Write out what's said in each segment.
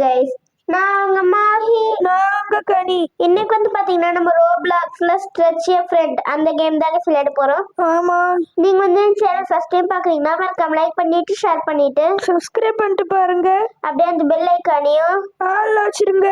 Guys நான் உங்க மாஹி. நாங்க கனி. இன்னைக்கு வந்து பாத்தீங்கன்னா நம்ம ரோப்ளாக்ஸ்ல ஸ்ட்ரெச் ஏ ஃப்ரெண்ட் அந்த கேம் தாங்க விளையாட போறோம். ஆமா. நீங்க வந்து சேனல் ஃபர்ஸ்ட் டைம் பாக்குறீங்கன்னா மறக்காம லைக் பண்ணிட்டு ஷேர் பண்ணிட்டு சப்ஸ்கிரைப் பண்ணிட்டு பாருங்க. அப்படியே அந்த பெல் ஐக்கானையும் ஆள் வச்சிருங்க.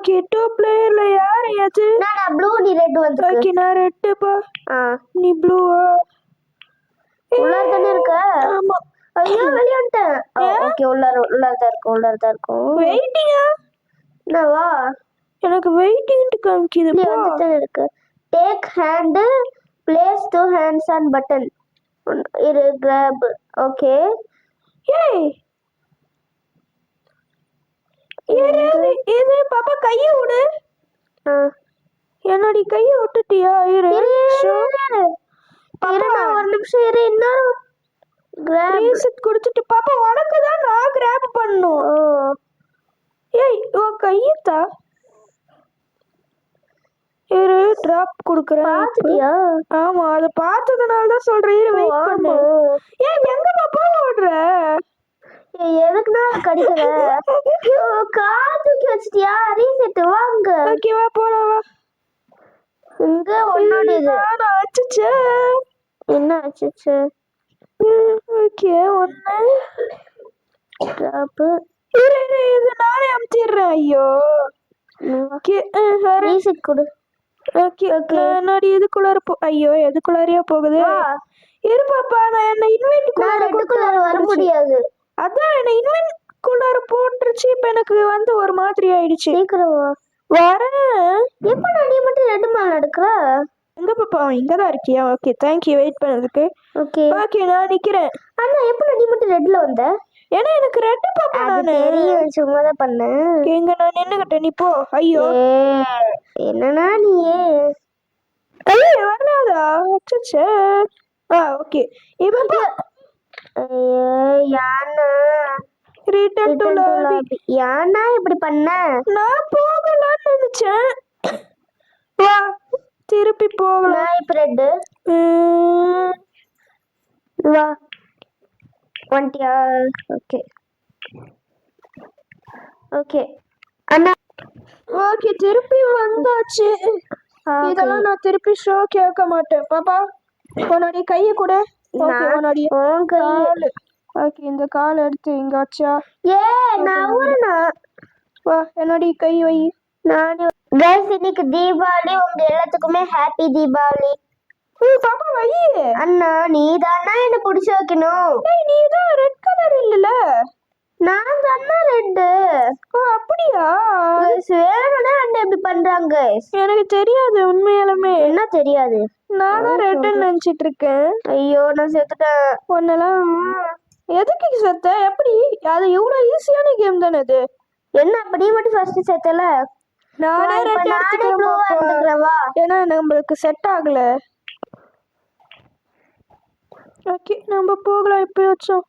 ஓகே டூ பிளேயர்ல யார் அது? நானா ப்ளூ நீ ரெட் வந்து ஓகே நான் ரெட்டுப்பா ஆ. நீ ப்ளூவா உள்ளார தானே இருக்க? ஆமா. ஐயோ வெளிய வந்துட்டேன் ஓகே உள்ளார உள்ளார தான் இருக்கும் உள்ளார தான் இருக்கும் வெயிட்டிங்கா என்னவா எனக்கு வெயிட்டிங் காமிக்குது போ. வந்துட்டு இருக்கு. Take hand place two hands on button இரு கிராப் ஓகே ஏய் இது பாப்பா கையை விடு. என்னடி கையை விட்டுட்டியா? இரு. நான் ஒரு நிமிஷம் இரு கிராப் ரீசெட் கொடுத்துட்டு பாப்பா உனக்கு தான் நான் கிராப் பண்ணும். ஓ ஏய் உன் கையத்தா இரு டிராப் கொடுக்குறேன் பாத்துட்டியா ஆமா அத பார்த்ததுனால தான் சொல்றேன். இரு வெயிட் பண்ணு. ஏய் எங்க பாப்பா ஓடுற? ஏய், எதுக்குண்ணா கடிக்கிற? கால் தூக்கி வச்சிட்டியா? ரீசெட் வாங்க. ஓகே வா போலாம் வா. இங்க ஒன்னோட இது நான் அச்சுச்சே என்ன ஆச்சு ஓகே ஒண்ணு. ட்ராப்பு இரு இரு இது நானே அமுத்திடுறேன் ஐயோ. ஓகே ரீசெட் கொடு. ஓகே ஓகே என்னடி எதுக்குள்ளார போ ஐயோ எதுக்குள்ளாரையா போகுது. இரு பாப்பா நான் என்ன இன்வென்ட் நான் ரெட்டுக்குள்ளார வர முடியாது. அதான் என்ன இன்வென்ட் குள்ளார போட்டுருச்சு. இப்ப எனக்கு வந்து ஒரு மாதிரி ஆயிடுச்சு. சீக்கிரம் வா. வரேன். எப்ப நீ மட்டும் ரெண்டு மேல நடக்கிற எங்க பாப்பா இங்கதான் இருக்கியா? ஓகே தேங்க்யூ வெயிட் பண்ணதுக்கு. ஓகே ஓகே நான் நிக்கிறேன். அண்ணா எப்ப நீ மட்டும் ரெட்ல வந்த? ஏன்னா எனக்கு ரெட்டு பாப்பா அது நானு. தெரியும். சும்மா தான் பண்ணேன். எங்க நான் நின்னுகிட்டேன். நீ போ. ஐயோ. ஏய், என்னன்னா நீ? ஐயோ வரலாதா அச்சச்சே. ஆ ஓகே இப்போ யானா ரிட்டர்ன் டு லாபி யானா இப்படி பண்ண? நான் போகலாம்னு நினைச்சேன். வா திருப்பி போகலாம். உம், வா. வந்துட்டியா? ஓகே. ஓகே. அண்ணா. ஓகே திருப்பி வந்தாச்சு. இதெல்லாம் நான் திருப்பி ஷோ கேட்க மாட்டேன். பாப்பா உன்னோடைய கையை கூட. ஓகே ஓகே இந்த கால் எடுத்து இங்க வச்சா ஏ நான் ஊருண்ணா வா என்னுடைய கை வை. நானே கைஸ் இன்னைக்கு தீபாவளி உங்க எல்லாத்துக்குமே ஹாப்பி தீபாவளி. ஏய் பாப்பா வை. அண்ணா நீ தானா என்ன பிடிச்சி வைக்கணும்? ஏய் நீ தான் ரெட் கலர் இல்லல நான் தானே ரெண்டு? ஓ அப்படியா? கைஸ் வேணும்னா அண்ணன் இப்படி பண்றாங்க. எனக்கு தெரியாது உண்மையாலுமே. என்ன தெரியாது? நான் தான் ரெட்டுன்னு நினைச்சிட்டு இருக்கேன். ஐயோ நான் செத்துட்டேன். உன்னெல்லாம் எதுக்கு செத்த? எப்படி? அது இவ்வளவு ஈஸியான கேம் தானே அது என்ன அப்படி மட்டும் ஃபர்ஸ்ட் செத்தல? நானே இப்ப ரெட் நானே எடுத்துக்கிறேன் ப்ளூவா பாப்பா. எடுத்துக்கிறேன் வா ஏன்னா நம்மளுக்கு செட் ஆகல. ஓகே நம்ம போகலாம் இப்போ வச்சோம்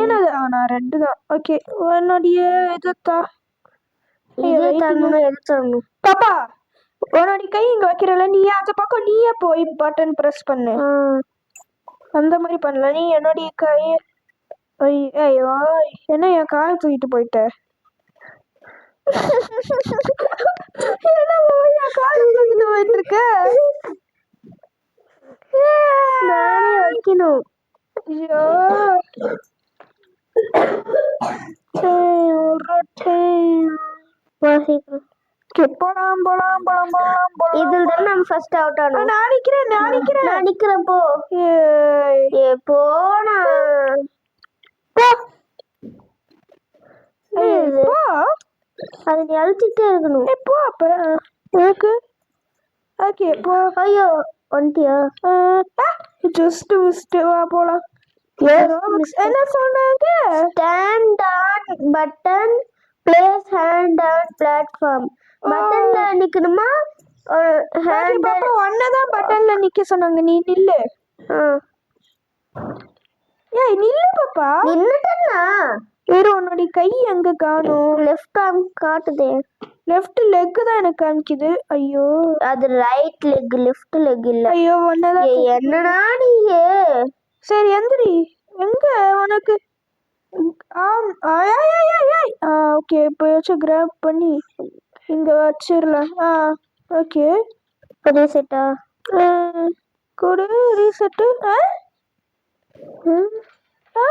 என்னது? ஆ நான் ரெண்டு தான். ஓகே உன்னுடைய இதுத்தா இது பாப்பா உன்னுடைய கை இங்க வைக்கிறல நீ அந்த பக்கம் நீயே போய் பட்டன் பிரஸ் பண்ணு. அந்த மாதிரி பண்ணல நீ என்னுடைய கை ஐய், என்ன என் கால் தூக்கிட்டு போயிட்ட? என் கால் தூக்கிட்டு போயிட்டு இருக்க நானே வைக்கணும். ஐயோ. போலாம் போலாம் போலாம் போலாம் போலாம். இதில் தான் நம்ம ஃபர்ஸ்ட் அவுட் ஆனோம். நான் நிக்கிறேன் நான் நிக்கிறேன். நான் நிக்கிறேன் போ ஏய், ஏ போனா போ. இது. ஏய், போ அழுத்திட்டே இருக்கணும். போ அப்ப. எனக்கு? ஓகே போ. ஐயோ வந்துட்டியா? ஜஸ்ட் மிஸ்ட் வா போலாம். என்ன சொன்னாங்க stand on button place hand on platform பட்டன்ல நிக்கணுமா? ஹேண்ட் பாப்பா ஒன்னதான் பட்டன்ல நிக்க சொன்னாங்க. நீ நில்லு. ஏய் நில்லு பாப்பா. நின்னுட்டேன்னா? வேற உன்னோட கை எங்க காணும்? லெஃப்ட் ஆர்ம் காட்டுதே. லெஃப்ட் லெக் தான் எனக்கு காமிக்குது. ஐயோ. அது ரைட் லெக் லெஃப்ட் லெக் இல்ல. ஐயோ ஒன்னதான் என்னடா நீயே சரி எந்திரி. எங்க? உனக்கு. ஆம். ஆ ஓகே இப்போ வச்சு கிராப் பண்ணி இங்க வச்சிடலாம் ஆ ஓகே ரீசெட்டா கொடு ரீசெட்டு ஆ? ஆ?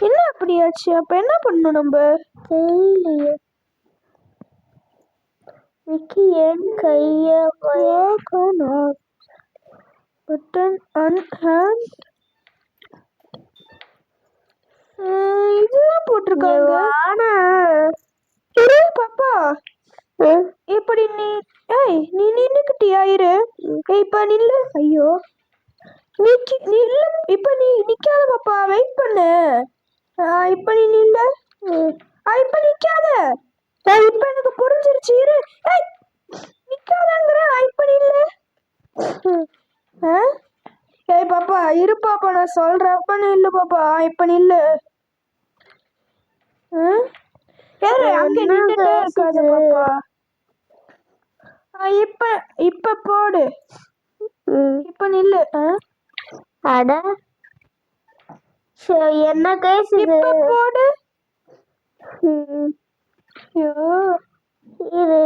என்ன அப்படியாச்சு அப்ப என்ன பண்ணணும் நம்ம? தெரியலையே விக்கி என் கைய பட்டன் அன் ஹேண்ட் இதெல்லாம் போட்டிருக்காங்க. பாப்பா. இப்படி நீ ஏய் நீ நின்னுக்கிட்டியா இரு. இப்ப நில்லு. ஐயோ. நிக்கி நில்லு. இப்ப நீ நிக்காத பாப்பா. வெயிட் பண்ணு. ஆ, இப்ப நீ நில்லு. ஆ இப்ப நிக்காத. ஆ, இப்ப எனக்கு புரிஞ்சிருச்சு. இரு. ஏய் நிக்காதங்கிற. ஆ, இப்ப நில்லு. ஆ? ஏய் பாப்பா இரு பாப்பா. நான் சொல்றேன். அப்ப நில்லு பாப்பா. இப்ப நில்லு? ஏறு அங்க என்ன நின்னுட்டே இருக்காத? பாப்பா. ஆ, இப்ப இப்ப போடு. இப்ப நில்லு. ஆ? அட. என்ன கேஸ் இது போடு. ஐயோ இரு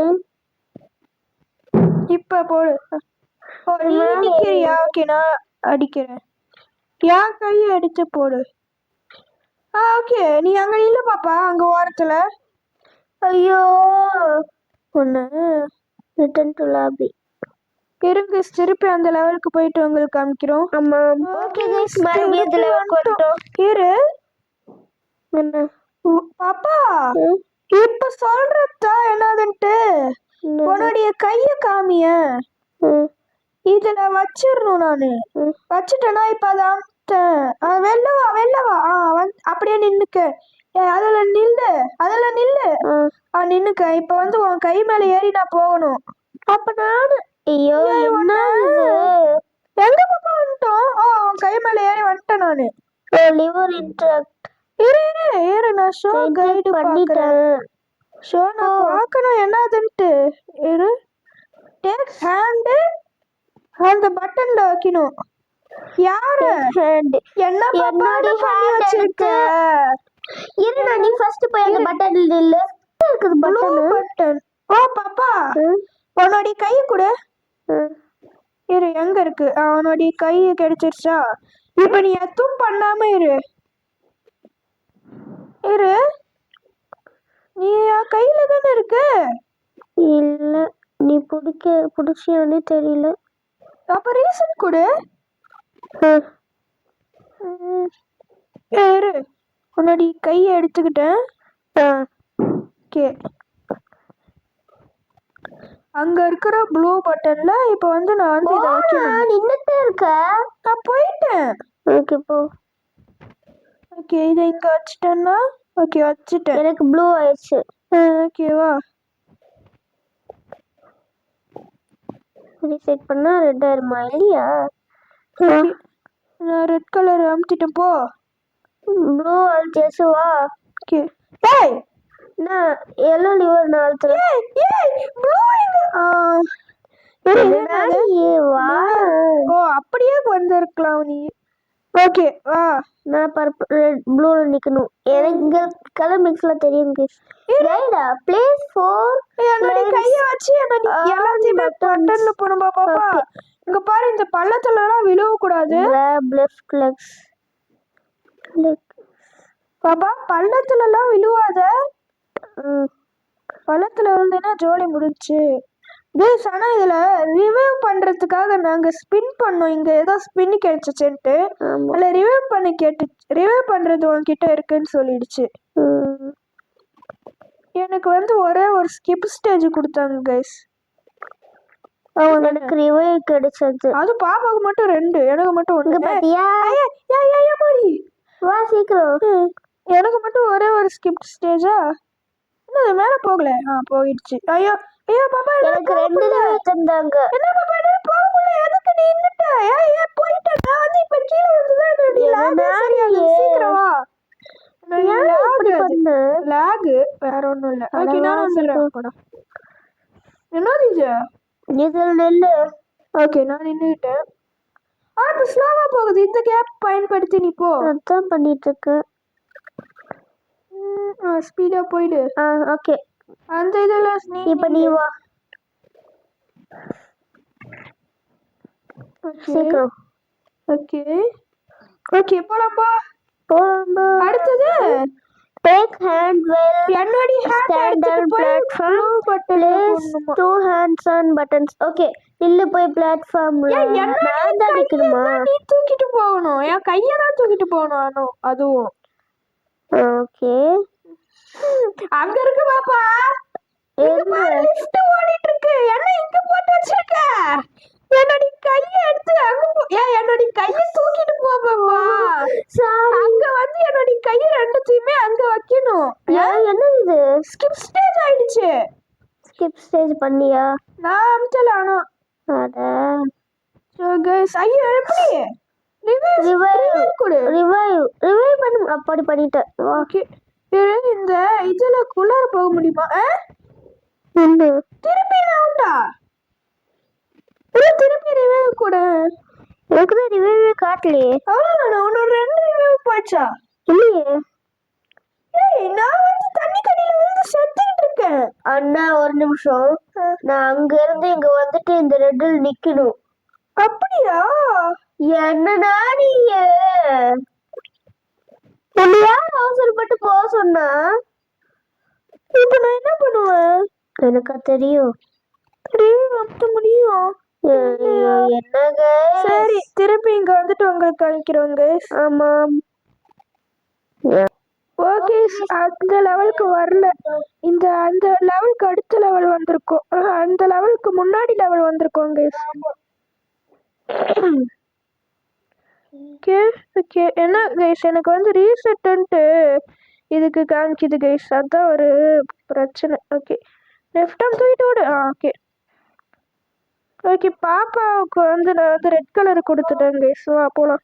இப்ப போடு. நீ நிக்கிறியா ஓகே நான் அடிக்கிறேன். என் கையை அடிச்சு போடு. ஆ ஓகே. நீ அங்க நில்லு பாப்பா அங்க ஓரத்துல. ஐயோ. ஒண்ணு. ரிட்டன் டு லாபி இருங்க திருப்பி அந்த லெவலுக்கு போயிட்டு உங்களுக்கு காமிக்கிறோம். ஆமா ஓகே கைஸ் மறுபடியும் லெவலுக்கு வந்துட்டோம் இரு. என்ன? பாப்பா இப்ப சொல்றதா என்னதுன்ட்டு? என்ன? உன்னுடைய கைய காமிய. இதுல வச்சிடணும் நானு. வச்சுட்டேனா இப்ப அதை அமுத்தேன் ஆ, வெளில வா வெளில வா ஆ அப்படியே நின்னுக்க. அதுல நில்லு அதுல நில்லு. நின்னுக்க. இப்ப வந்து உன் கை மேல ஏறி நான் போகணும். அப்ப நானு ஐயோ என்ன எங்க பாப்பா வந்துட்டோம் ஆ கை மேல ஏறி வந்துட்டேன் நானு. லிவர் இன்ட்ராக்ட் இரு இரு இரு நான் ஷோ கைடு பண்ணிட்டேன். ஷோ நான் பார்க்கணும் என்னதுன்ட்டு. இரு. டேக் ஹேண்டு அந்த பட்டன்ல வைக்கணும். யாரு? ஹேண்ட் என்ன என்னடி hand வச்சிருக்க இரு. நான் நீ ஃபர்ஸ்ட் போய் அந்த பட்டன் லெஃப்ட் இருக்குது பட்டன் பட்டன் ஓ பாப்பா. உன்னோட கையை கொடு. இரு எங்க இருக்கு? உன்னோட கை கிடைச்சிருச்சா இப்ப நீ எதுவும் பண்ணாம இரு. இரு. நீ கையில தானே இருக்கு? இல்ல நீ பிடிக்க பிடிச்சியானே தெரியல. அப்ப ரீசன் கொடு. இரு உன்னோட கையை எடுத்துக்கிட்டேன். ஓகே அங்க இருக்கிற ப்ளூ பட்டன்ல இப்ப வந்து நான் வந்து இதை வைக்கணும். நின்னுட்டே இருக்க. நான் போயிட்டேன். ஓகே போ. ஓகே இதை இங்க வச்சுட்டேன்னா ஓகே வச்சுட்டேன். எனக்கு ப்ளூ ஆயிடுச்சு. ஓகேவா ரீசெட் பண்ணா ரெட் ஆயிருமா இல்லையா? நான் ரெட் கலர் அமுத்திட்டேன் போ. ப்ளூ அழுத்தியாச்சு வா. ஓகே. ஏய் நான் எல்லோ லிவர் நான் அழுத்துறேன் ஏய் ஏய் ப்ளூ ஓ அப்படியே வந்திருக்கலாம் நீ. ஓகே வா. நான் பர்பிள் ரெட் ப்ளூல நிக்கணும். எனக்கு கலர் மிக்ஸ்ல தெரியும் கைடா பிளேஸ் ஃபோர் என்னோட கைய வச்சு என்ன எல்லாத்தையுமே. பட்டன்ல போடும்பா பாப்பா இங்க பாரு இந்த பள்ளத்துல எல்லாம் விழுவ கூடாது legs click பாப்பா பள்ளத்துல எல்லாம் விழுவாத பள்ளத்துல விழுந்தேன்னா ஜோலி முடிஞ்சுச்சு. கேஸ் ஆனா இதுல ரிவைவ் பண்றதுக்காக நாங்க ஸ்பின் பண்ணோம். இங்க ஏதோ ஸ்பின் கிடைச்சிச்சுன்ட்டு. அதுல ரிவைவ் பண்ண கேட்டு ரிவைவ் பண்றது உன்கிட்ட இருக்குன்னு சொல்லிடுச்சு. எனக்கு வந்து ஒரே ஒரு ஸ்கிப் ஸ்டேஜ் கொடுத்தாங்க கைஸ் எனக்கு ரிவைவ் கிடைச்சது. அது பாப்பாவுக்கு மட்டும் ரெண்டு எனக்கு மட்டும் ஒண்ணு. பாத்தியா? ஐயா, யா, யா, யா, மாடி. வா சீக்கிரம். எனக்கு மட்டும் ஒரே ஒரு ஸ்கிப் ஸ்டேஜா என்ன அது மேல போகல. ஆ போயிடுச்சு. ஐயோ ஐயோ பாப்பா எனக்கு ரெண்டு. தான் தந்தாங்க என்ன பாப்பா என்னால போக முடியல எதுக்கு நீ நின்னுட்ட? ஏன் ஏன் போயிட்ட. நான் வந்து இப்ப கீழே வந்துதான் என்னடி ஏன்? சீக்கிரம் வா. லாக் வேற ஒண்ணும் இல்ல. ஓகே நான் வந்துடுறேன் போடா. என்னது இது இதில் நெல்லு. ஓகே நான் நின்னுட்டேன் ஆ இப்போ ஸ்லோவா போகுது. இந்த கேப் பயன்படுத்தி நீ போ. அதான் பண்ணிட்டு இருக்கேன். ஸ்பீடா போயிடு. ஆ ஓகே. அந்த இதெல்லாம் நீ இப்ப நீ வா. சீக்கிரம். ஓகே. ஓகே போலாம்ப்பா போலாம் அடுத்தது? டேக் ஹேண்ட் வெல் என்னோட ஹேண்ட் போய் பிளாட்ஃபார்ம் போடணுமா? Two hands on buttons okay நில்லு போய் பிளாட்ஃபார்ம்ல நான் தான் நிக்கணுமா நீ தூக்கிட்டு போகணும். என் கையை தான் தூக்கிட்டு போகணும் அதுவும். ஓகே. அங்க இருக்கு பாப்பா. என்ன லிஃப்ட் ஓடிட்டு இருக்கு என்ன இங்க போட்டு வச்சிருக்க? என்னோட கையை எடுத்து அங்க ஏன் என்னோட கையை தூக்கிட்டு போ பாப்பா. சாரி. அங்க வந்து என்னோட கையை ரெண்டுத்தையுமே அங்க வைக்கணும். என்ன இது? ஸ்கிப் ஸ்டேஜ் ஆயிடுச்சு. ஸ்கிப் ஸ்டேஜ் பண்ணியா? நான் அமிச்சல ஆனா. அட. ஸோ கைஸ் ஐயோ எப்படி? ரிவைவ் கொடு. ரிவைவ் ரிவைவ் பண்ணு. அப்படி பண்ணிட்டேன். ஓகே இந்த இதுல குள்ளார போக முடியுமா? திருப்பி உண்டா? திருப்பி ரிவைவ் கூட. எனக்கு தான் ரிவைவே காட்டலையே. அவ்வளோதானே உன்னோட ரெண்டு ரிவைவ் போச்சா? இல்லையே. ஏய் நான் வந்து தண்ணி கடியில விழுந்து செத்துக்கிட்டு இருக்கேன். அண்ணா ஒரு நிமிஷம். நான் அங்க இருந்து இங்க வந்துட்டு இந்த ரெட்டில் நிக்கணும். அப்படியா? என்னடா நீ உன்னை யார் அவசரப்பட்டு போக சொன்னா? இப்போ நான் என்ன பண்ணுவேன்? எனக்கா தெரியும். முடியும். என்னங்க? சரி. திருப்பி இங்க வந்துட்டு உங்களுக்கு காமிக்கிறோங்க ஆமாம் ஓகே அந்த லெவலுக்கு வரல. இந்த அந்த லெவலுக்கு அடுத்த லெவல் வந்திருக்கும். அந்த லெவலுக்கு முன்னாடி லெவல் வந்திருக்கோம் கைஸ் ஓகே ஓகே என்ன கைஸ் எனக்கு வந்து ரீசெட்டுன்ட்டு இதுக்கு காமிக்குது கைஸ் அதான் ஒரு பிரச்சனை. ஓகே லெஃப்ட் ஆம் தூக்கிட்டு விடு ஆ ஓகே ஓகே பாப்பாவுக்கு வந்து நான் வந்து ரெட் கலர் கொடுத்துட்டேன் கைஸ் வா போலாம்.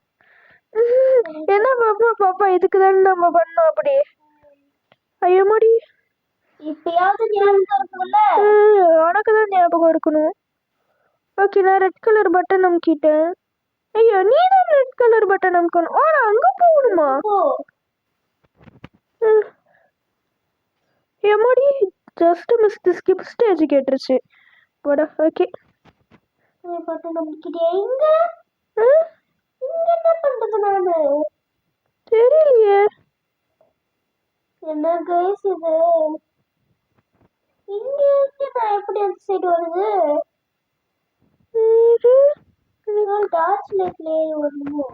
என்ன பாப்பா பாப்பா இதுக்கு தானே நம்ம பண்ணோம் அப்படி? ஐயோ முடி. இப்பயாவது ஞாபகம் இருக்கும்ல? உனக்கு தான் ஞாபகம் இருக்கணும். ஓகே நான் ரெட் கலர் பட்டன் அமுக்கிட்டேன். ஐயோ நீ தான் ரெட் கலர் பட்டன் அமுக்கணும் நான் அங்கே போகணுமா? எம்மாடி ஜஸ்ட் மிஸ் ஸ்கிப் ஸ்டேஜ் கேட்டுருச்சு. போடா ஓகே பட்டு நம்பிக்கிட்டே இங்க? இங்க என்ன பண்றது நானு? தெரியலையே. என்ன கைஸ் இது? இங்க இருந்து நான் எப்படி அந்த சைடு வருது. டார்ச் லைட்ல ஏறி வரணுமோ?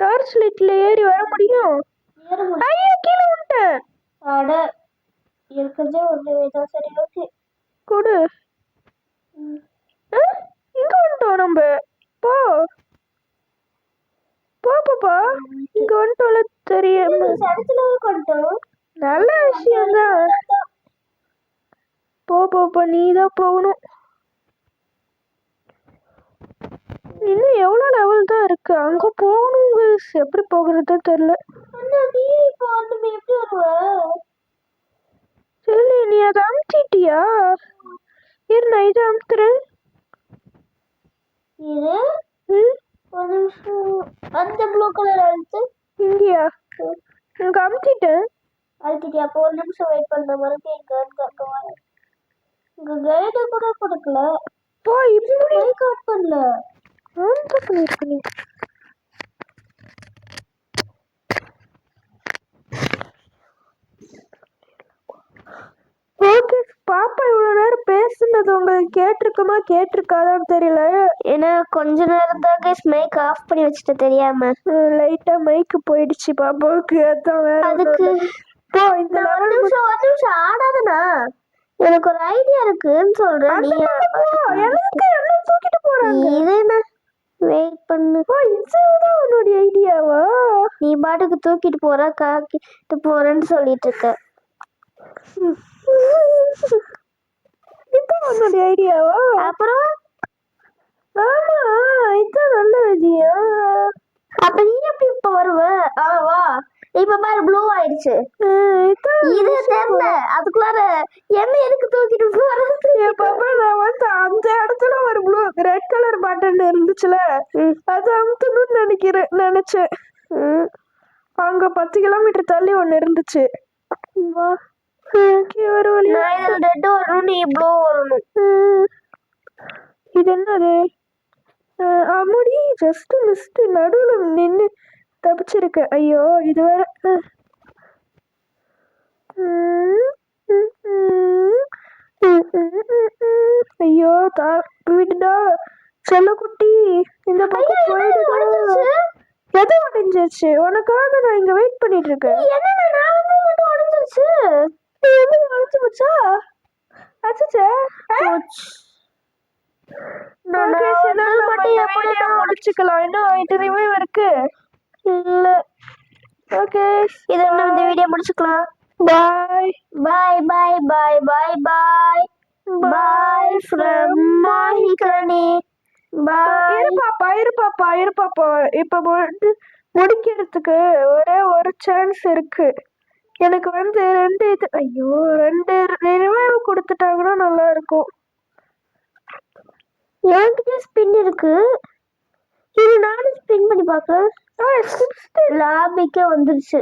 டார்ச் லைட்ல ஏறி வர முடியும். ஐயோ கீழே விட்டேன் அட இருக்கிறதே ஒரு இதான் சரி ஓகே. கொடு. இங்க வந்துட்டோம் நம்ம. போ. போ பாப்பா இங்க வந்துட்டோம்ல தெரியாம. நல்ல விஷயம்தான் போ பாப்பா நீ தான் போகணும் இன்னும் எவ்வளோ இருக்கு அங்க guys. எப்படி போகிறதா தெரியல. அண்ணா நீ இப்போ வந்து எப்படி வருவ? சரி நீ அதை அமுத்திட்டியா? இரு நான் இதை அமுத்துறேன். அந்த ப்ளூ கலர் அழுத்து. இங்கேயா? இங்க அமுத்திட்டேன். அழுத்திட்டியா? அப்போ ஒரு நிமிஷம் வெயிட் பண்ண. மறுபடியும் அங்க வர இங்க கைடு கூட கொடுக்கல. போ இப்படி அவுட் பண்ணல ஆன் தான் பண்ணிருக்க நீ ஓகே பாப்பா இவ்வளோ நேரம் பேசுனது உங்களுக்கு கேட்டிருக்குமா கேட்டிருக்காதான்னு தெரியல. ஏன்னா கொஞ்ச நேரம் தான் கைஸ் மைக் ஆஃப் பண்ணி வச்சுட்டு தெரியாம. லைட்டாக மைக்கு போயிடுச்சு பாப்பாவுக்கு அதான் அதுக்கு. போ இந்த ஒரு நிமிஷம் ஒரு நிமிஷம் ஆடாதண்ணா. எனக்கு ஒரு ஐடியா இருக்குன்னு சொல்றேன். நீ. எனக்கு என்ன தூக்கிட்டு போறாங்க. இது என்ன வெயிட் பண்ணு. இதுதான் உன்னுடைய ஐடியாவா? நீ பாட்டுக்கு தூக்கிட்டு போற காக்கிட்டு போறேன்னு சொல்லிட்டு இருக்க இதான் உன்னுடைய ஐடியாவா? அப்புறம்? ஆமா இதான் நல்ல ஐடியா. அப்ப நீ எப்படி இப்ப வருவ? ஆ வா. இப்ப பாரு ப்ளூ ஆயிடுச்சு. இது தெரியல. அதுக்குள்ளார என்ன எதுக்கு தூக்கிட்டு போறது என் பாப்பா நான் வந்து அந்த இடத்துல ஒரு ப்ளூ ரெட் கலர் பட்டன் இருந்துச்சுல. அது அமுத்தணும்னு நினைக்கிறேன் நினைச்சேன். அங்க பத்து கிலோமீட்டர் தள்ளி ஒண்ணு இருந்துச்சு. ஒரு இதுல ரெட் வரணும் நீ ப்ளூ வரணும். இது என்னது? அஹ், அம்மாடி ஜஸ்ட் மிஸ்ட் நடுவுல நின்னு தப்பிச்சிருக்கு. ஐயோ இது வேற. அஹ். ம், ம், ம். ம், ம், ம், ம். ஐயோ தா விடுடா. செல்லக்குட்டி இந்த பக்கம் போயிடுடா. எது உடைஞ்சிருச்சு உனக்காக நான் இங்க வெயிட் பண்ணிட்டு இருக்கேன் என்னடா நான் வந்து மட்டும் உடஞ்சிருச்சு நீ வந்து உடைஞ்சு போச்சா? அச்சச்சே. நான் மட்டும் எப்படி முடிச்சுக்கலாம். இன்னும் ரிவ்யூ இருக்கு. இல்ல. ஓகே இதை நம்ம இந்த வீடியோ முடிச்சுக்கலாம். பாய் பாய் பாய் பாய் பாய் பாய் பாய் ஃப்ரம் மாஹிகனி பாய் இரு பாப்பா இரு பாப்பா இரு பாப்பா. இப்ப முடி முடிக்கிறதுக்கு ஒரே ஒரு சான்ஸ் இருக்கு. எனக்கு வந்து ரெண்டு இது ஐயோ ரெண்டு ரிவைவ் கொடுத்துட்டாங்கன்னா நல்லா இருக்கும். என்கிட்ட ஸ்பின் இருக்கு? இது நானும் ஸ்பின் பண்ணி பார்க்கறேன். லாபிக்கே வந்துருச்சு.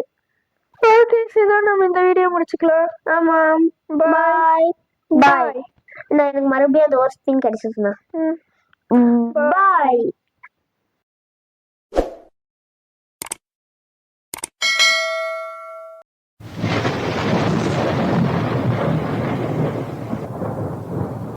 ஓகே இதோட நம்ம இந்த வீடியோ முடிச்சுக்கலாம். ஆமாம் Bye. பாய் பாய். நான் எனக்கு மறுபடியும் அந்த ஒரு ஸ்பின் கிடைச்சிச்சுண்ணா பாய்